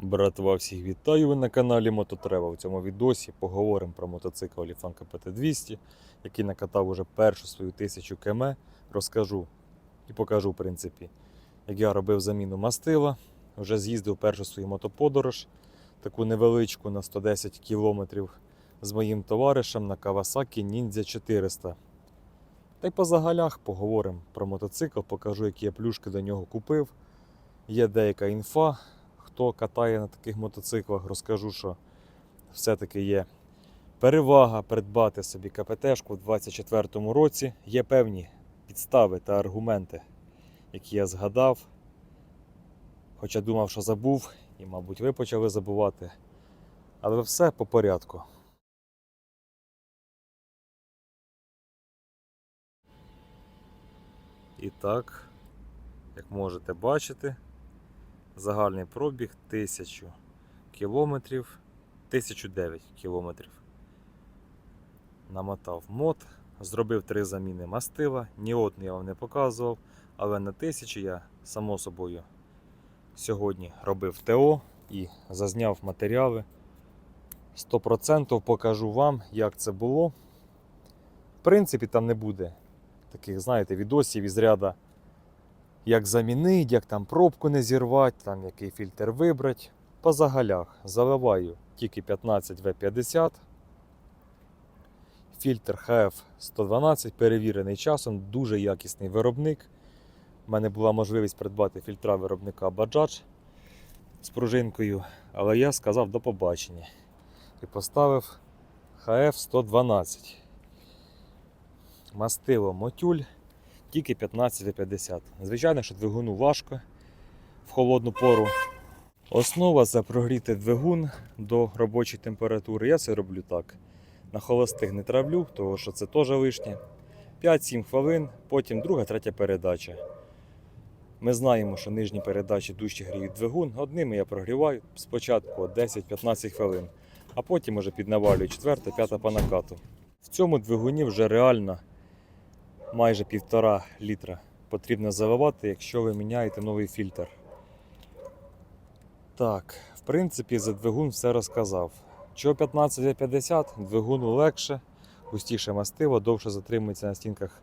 Братва, всіх вітаю ви на каналі Мототрева. У цьому відосі поговоримо про мотоцикл Ліфан КПТ-200, який накатав уже першу свою тисячу км. Розкажу і покажу, в принципі, як я робив заміну мастила. Вже з'їздив першу свою мотоподорож, таку невеличку на 110 км з моїм товаришем на Kawasaki Ninja 400. Та й по загалях поговоримо про мотоцикл, покажу, які я плюшки до нього купив. Є деяка інфа, хто катає на таких мотоциклах, розкажу, що все-таки є перевага придбати собі КПТшку в 2024 році. Є певні підстави та аргументи, які я згадав. Хоча думав, що забув, і, мабуть, ви почали забувати. Але все по порядку. І так, як можете бачити, Загальний пробіг 1000 кілометрів, 1009 кілометрів. Намотав мод, зробив три заміни мастила, ні одне я вам не показував, але на 1000 я само собою сьогодні робив ТО і зазняв матеріали. 100% покажу вам, як це було. В принципі, там не буде таких, знаєте, відосів із ряда як замінити, як там пробку не зірвати, там який фільтр вибрати. По загалях заливаю тільки 15В50. Фільтр HF112 перевірений часом, дуже якісний виробник. У мене була можливість придбати фільтра виробника Bajaj з пружинкою, але я сказав до побачення і поставив HF112. Мастило мотюль тільки 15,50. Звичайно, що двигуну важко в холодну пору. Основа це прогріти двигун до робочої температури. Я це роблю так. На холостих не травлю, тому що це теж лишнє. 5-7 хвилин, потім друга, третя передача. Ми знаємо, що нижні передачі дужче гріють двигун. Одними я прогріваю спочатку 10-15 хвилин, а потім уже піднавалюю четверта, п'ята по накату. В цьому двигуні вже реально майже півтора літра потрібно заливати, якщо ви міняєте новий фільтр. Так, в принципі, за двигун все розказав. Чого 15В50, двигуну легше, густіше мастило, довше затримується на стінках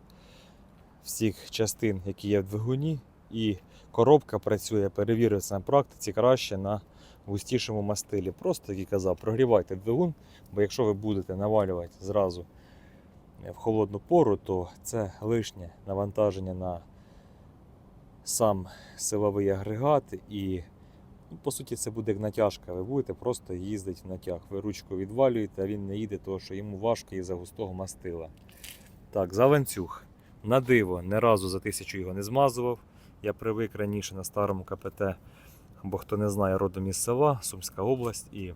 всіх частин, які є в двигуні. І коробка працює, перевірив це на практиці краще на густішому мастилі. Просто, як і казав, прогрівайте двигун, бо якщо ви будете навалювати зразу в холодну пору, то це лишнє навантаження на сам силовий агрегат і, ну, по суті, це буде як натяжка. Ви будете просто їздити в натяг. Ви ручку відвалюєте, а він не їде, тому що йому важко із-за густого мастила. Так, за ланцюг. На диво, не разу за тисячу його не змазував. Я привик раніше на старому КПТ, бо хто не знає родом із села, Сумська область, і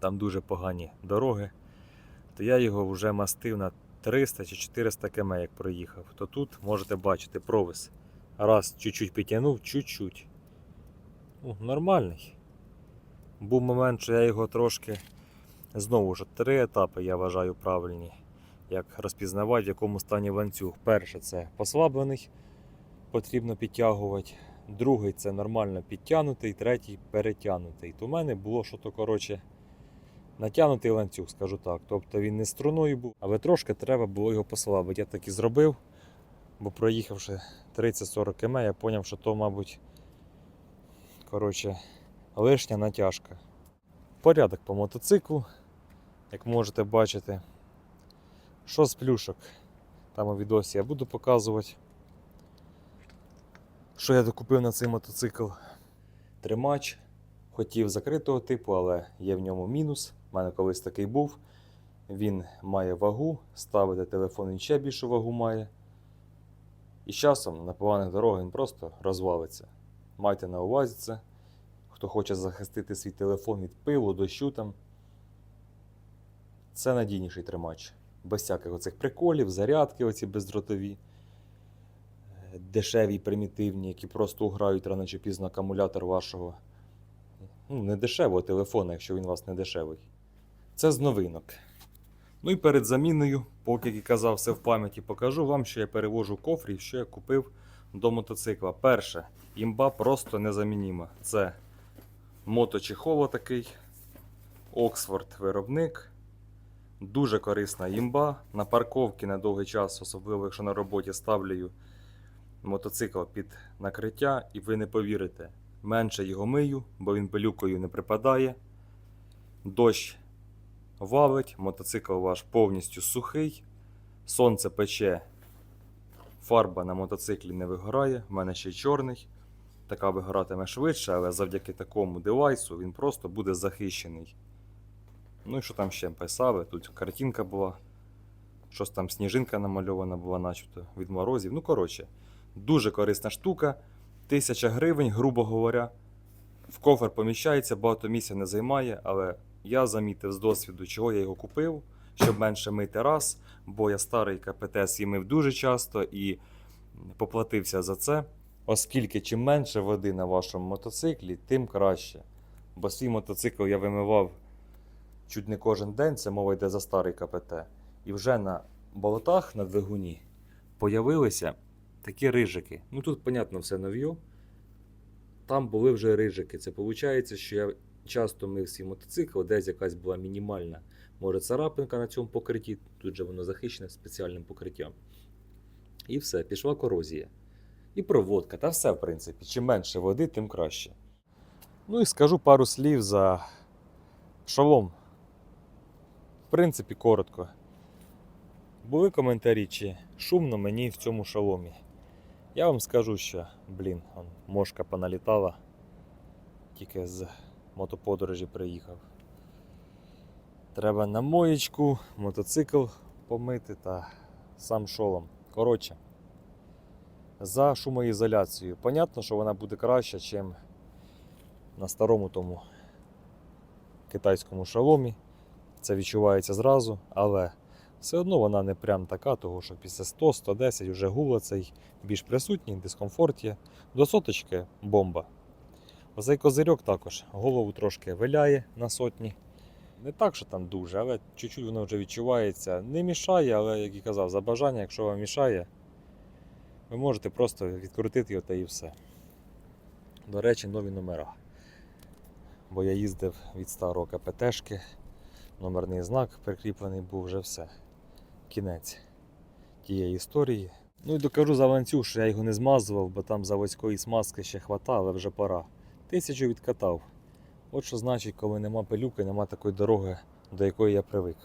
там дуже погані дороги то я його вже мастив на 300 чи 400 км, як проїхав. То тут можете бачити провис. Раз чуть-чуть підтягнув, чуть-чуть. Ну, нормальний. Був момент, що я його трошки. Знову ж три етапи я вважаю правильні. Як розпізнавати, в якому стані ланцюг. Перше це послаблений, потрібно підтягувати. Другий це нормально підтягнутий, третій перетягнутий. То в мене було що то коротше натягнутий ланцюг, скажу так. Тобто він не струною був, але трошки треба було його послабити. Я так і зробив, бо проїхавши 30-40 км, я зрозумів, що то, мабуть, коротше, лишня натяжка. Порядок по мотоциклу, як можете бачити. Що з плюшок? Там у відосі я буду показувати, що я докупив на цей мотоцикл. Тримач. Хотів закритого типу, але є в ньому мінус. У мене колись такий був. Він має вагу, ставити телефон він ще більшу вагу має. І з часом на поганих дорогах він просто розвалиться. Майте на увазі це. Хто хоче захистити свій телефон від пилу, дощу там. Це надійніший тримач. Без всяких оцих приколів, зарядки оці бездротові, дешеві, примітивні, які просто уграють рано чи пізно акумулятор вашого ну, не дешевого телефона, якщо він у вас не дешевий. Це з новинок. Ну і перед заміною, поки і казав, все в пам'яті покажу вам, що я перевожу кофрі, що я купив до мотоцикла. Перше, імба просто незамініма. Це Моточехол такий. Оксфорд виробник. Дуже корисна їмба. На парковці на довгий час, особливо якщо на роботі ставлю мотоцикл під накриття, і ви не повірите, менше його мию, бо він пилюкою не припадає. Дощ валить, мотоцикл ваш повністю сухий, сонце пече, фарба на мотоциклі не вигорає, в мене ще й чорний. Така вигоратиме швидше, але завдяки такому девайсу він просто буде захищений. Ну і що там ще писали? Тут картинка була. Щось там сніжинка намальована була, начебто від морозів. Ну, коротше, дуже корисна штука. Тисяча гривень, грубо говоря. В кофер поміщається, багато місця не займає, але я замітив з досвіду, чого я його купив, щоб менше мити раз, бо я старий КПТ мив дуже часто і поплатився за це. Оскільки чим менше води на вашому мотоциклі, тим краще. Бо свій мотоцикл я вимивав чуть не кожен день, це мова йде за старий КПТ. І вже на болотах на двигуні появилися такі рижики. Ну тут, понятно, все нов'є. Там були вже рижики. Це виходить, що я часто мив свій мотоцикл, десь якась була мінімальна, може, царапинка на цьому покритті. Тут же воно захищене спеціальним покриттям. І все, пішла корозія. І проводка, та все, в принципі. Чим менше води, тим краще. Ну і скажу пару слів за шолом. В принципі, коротко. Були коментарі, чи шумно мені в цьому шоломі. Я вам скажу, що, блін, мошка поналітала. Тільки з мотоподорожі приїхав. Треба на моєчку, мотоцикл помити та сам шолом. Коротше, за шумоізоляцією. Понятно, що вона буде краща, ніж на старому тому китайському шоломі. Це відчувається зразу, але все одно вона не прям така, того що після 100-110 вже гула цей більш присутній, дискомфорт є. До соточки бомба. Оцей козирьок також голову трошки виляє на сотні. Не так, що там дуже, але чуть-чуть воно вже відчувається. Не мішає, але, як і казав, за бажання, якщо вам мішає, ви можете просто відкрутити його та і все. До речі, нові номера. Бо я їздив від старого КПТшки, номерний знак прикріплений був вже все. Кінець тієї історії. Ну і докажу за ланцюг, що я його не змазував, бо там заводської смазки ще хватає, але вже пора. Тисячу відкатав. От що значить, коли нема пилюки, нема такої дороги, до якої я привик.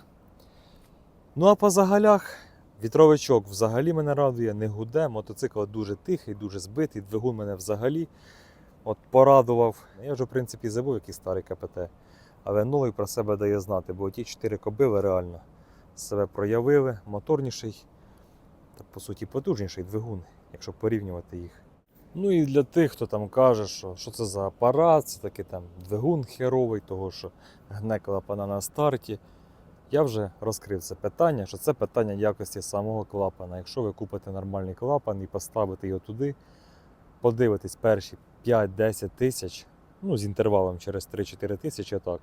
Ну а по загалях вітровичок взагалі мене радує, не гуде, мотоцикл дуже тихий, дуже збитий, двигун мене взагалі от порадував. Я вже в принципі забув, який старий КПТ. Але новий про себе дає знати, бо ті чотири кобили реально себе проявили, моторніший та по суті потужніший двигун, якщо порівнювати їх. Ну і для тих, хто там каже, що, що це за апарат, це такий там двигун херовий, того що гне клапана на старті. Я вже розкрив це питання, що це питання якості самого клапана. Якщо ви купите нормальний клапан і поставите його туди, подивитесь перші 5-10 тисяч, ну з інтервалом через 3-4 тисячі так.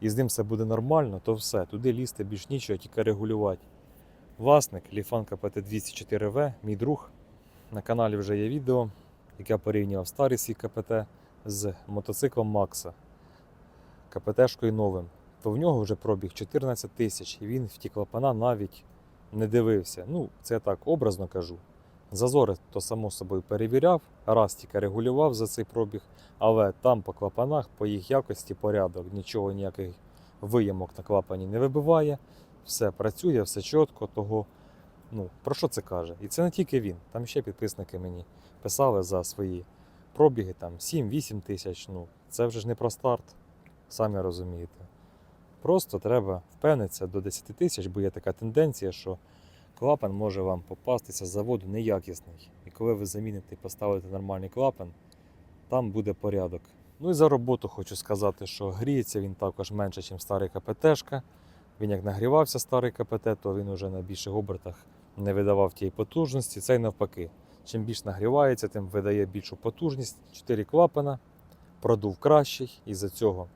І з ним все буде нормально, то все, туди лізти більш нічого, тільки регулювати. Власник Ліфанка ПТ-204В, мій друг. На каналі вже є відео, як я порівнював старий свій КПТ з мотоциклом Макса. КПТшкою новим. То в нього вже пробіг 14 тисяч, і він в ті клапана навіть не дивився. Ну, це я так образно кажу. Зазори то само собою перевіряв, раз тільки регулював за цей пробіг, але там по клапанах, по їх якості порядок, нічого ніяких виямок на клапані не вибиває. Все працює, все чітко, того. Ну, про що це каже? І це не тільки він. Там ще підписники мені писали за свої пробіги, там 7-8 тисяч. Ну, це вже ж не про старт, самі розумієте. Просто треба впевнитися до 10 тисяч, бо є така тенденція, що клапан може вам попастися з заводу неякісний. І коли ви заміните і поставите нормальний клапан, там буде порядок. Ну і за роботу хочу сказати, що гріється він також менше, ніж старий КПТшка. Він як нагрівався старий КПТ, то він уже на більших обертах не видавав тієї потужності. Це й навпаки. Чим більш нагрівається, тим видає більшу потужність. Чотири клапана, продув кращий, із-за цього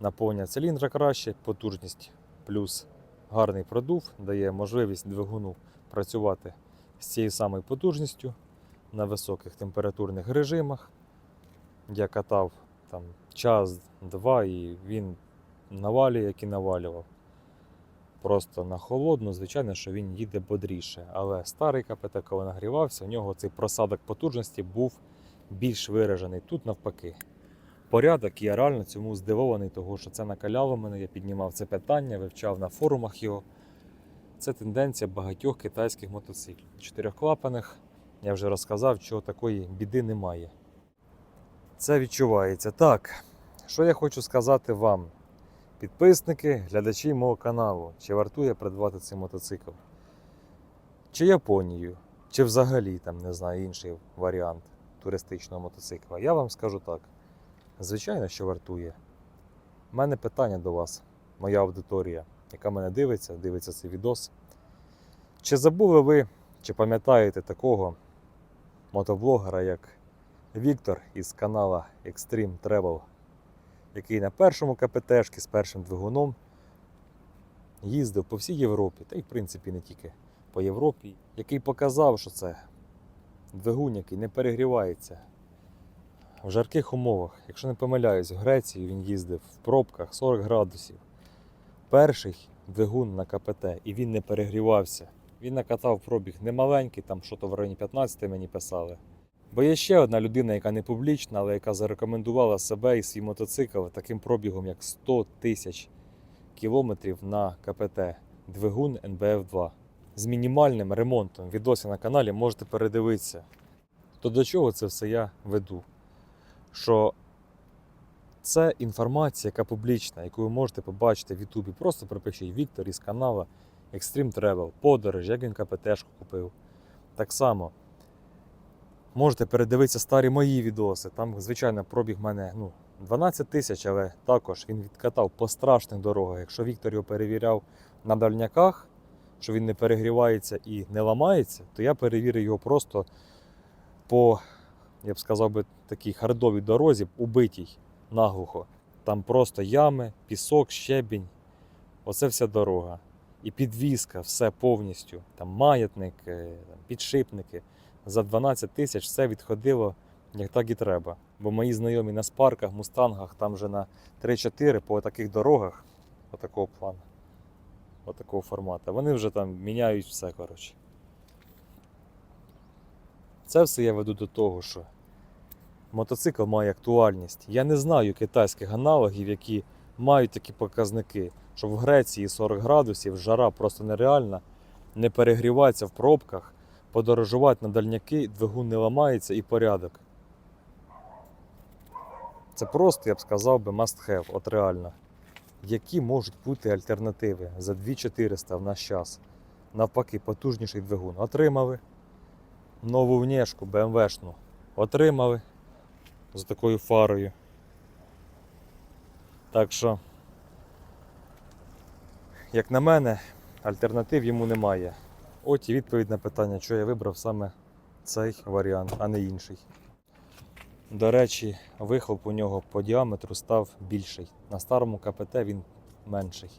наповнення циліндра краще, потужність плюс гарний продув дає можливість двигуну працювати з цією самою потужністю на високих температурних режимах. Я катав там час-два, і він навалює, як і навалював. Просто на холодну, звичайно, що він їде бодріше. Але старий КПТ, коли нагрівався, у нього цей просадок потужності був більш виражений. Тут навпаки. Порядок, я реально цьому здивований, тому що це накаляло мене. Я піднімав це питання, вивчав на форумах його. Це тенденція багатьох китайських мотоциклів. Чотирьохклапаних, я вже розказав, що такої біди немає. Це відчувається. Так, що я хочу сказати вам, підписники, глядачі мого каналу, чи вартує придбати цей мотоцикл? Чи Японію, чи взагалі там, не знаю, інший варіант туристичного мотоцикла. Я вам скажу так. Звичайно, що вартує. У мене питання до вас, моя аудиторія, яка мене дивиться, дивиться цей відос. Чи забули ви, чи пам'ятаєте такого мотоблогера, як Віктор із канала Extreme Travel, який на першому КПТшки з першим двигуном їздив по всій Європі, та й в принципі не тільки по Європі, який показав, що це двигун, який не перегрівається. В жарких умовах, якщо не помиляюсь, в Греції він їздив в пробках 40 градусів. Перший двигун на КПТ, і він не перегрівався. Він накатав пробіг немаленький, там що то в районі 15 мені писали. Бо є ще одна людина, яка не публічна, але яка зарекомендувала себе і свій мотоцикл таким пробігом, як 100 тисяч кілометрів на КПТ двигун НБФ-2 з мінімальним ремонтом. Відоси на каналі можете передивитися. То до чого це все я веду? Що це інформація, яка публічна, яку ви можете побачити в Ютубі. Просто пропишіть Віктор із каналу Extreme Travel, подорож, як він КПТшку купив. Так само можете передивитися старі мої відоси. Там, звичайно, пробіг мене ну, 12 тисяч, але також він відкатав по страшних дорогах. Якщо Віктор його перевіряв на дальняках, що він не перегрівається і не ламається, то я перевірив його просто по, я б сказав би, такій хардовій дорозі, убитій наглухо. Там просто ями, пісок, щебінь. Оце вся дорога. І підвізка, все повністю. Там маятник, підшипники. За 12 тисяч все відходило як так і треба. Бо мої знайомі на спарках, мустангах, там вже на 3-4 по таких дорогах, отакого плану, отакого формату. Вони вже там міняють все, коротше. Це все я веду до того, що мотоцикл має актуальність. Я не знаю китайських аналогів, які мають такі показники, що в Греції 40 градусів, жара просто нереальна, не перегрівається в пробках, подорожувати на дальняки, двигун не ламається і порядок. Це просто, я б сказав би, must have, от реально. Які можуть бути альтернативи за 2400 в наш час? Навпаки, потужніший двигун. Отримали нову внешку БМВшну. Отримали з такою фарою. Так що, як на мене, альтернатив йому немає. От і відповідь на питання, що я вибрав саме цей варіант, а не інший. До речі, вихлоп у нього по діаметру став більший. На старому КПТ він менший.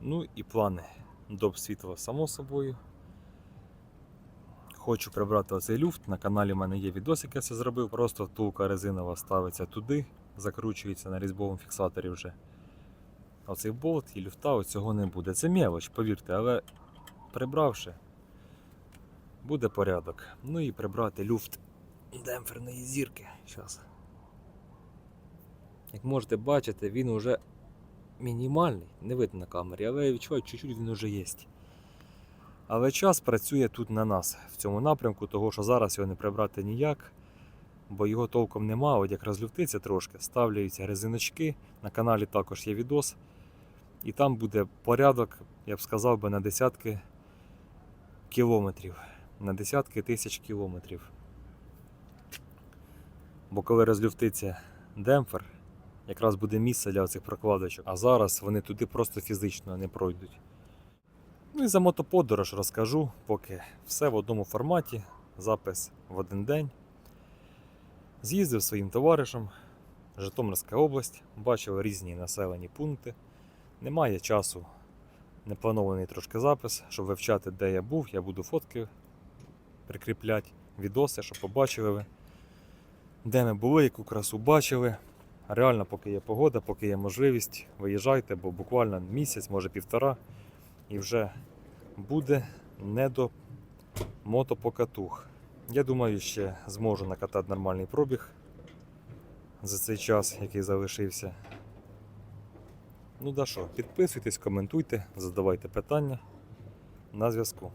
Ну і плани. Доп світла, само собою. Хочу прибрати оцей люфт. На каналі в мене є відосик, я це зробив. Просто втулка резинова ставиться туди, закручується на різьбовому фіксаторі вже. Оцей болт і люфта цього не буде. Це мелоч, повірте, але прибравши, буде порядок. Ну і прибрати люфт демпферної зірки. Щас. Як можете бачити, він уже мінімальний, не видно на камері, але я відчуваю, чуть-чуть він вже є. Але час працює тут на нас в цьому напрямку, того що зараз його не прибрати ніяк, бо його толком нема. От як розлюфтиться трошки, ставляються резиночки. На каналі також є відос. І там буде порядок, я б сказав би, на десятки кілометрів, на десятки тисяч кілометрів. Бо коли розлюфтиться демпфер, якраз буде місце для цих прокладочок. А зараз вони туди просто фізично не пройдуть. Ну і за мотоподорож розкажу, поки все в одному форматі, запис в один день. З'їздив своїм товаришем, Житомирська область, бачив різні населені пункти. Немає часу, непланований трошки запис, щоб вивчати, де я був. Я буду фотки прикріпляти, відоси, щоб побачили ви, де ми були, яку красу бачили. Реально, поки є погода, поки є можливість, виїжджайте, бо буквально місяць, може півтора, і вже буде не до мотопокатух. Я думаю, ще зможу накатати нормальний пробіг за цей час, який залишився. Ну да що, підписуйтесь, коментуйте, задавайте питання. На зв'язку.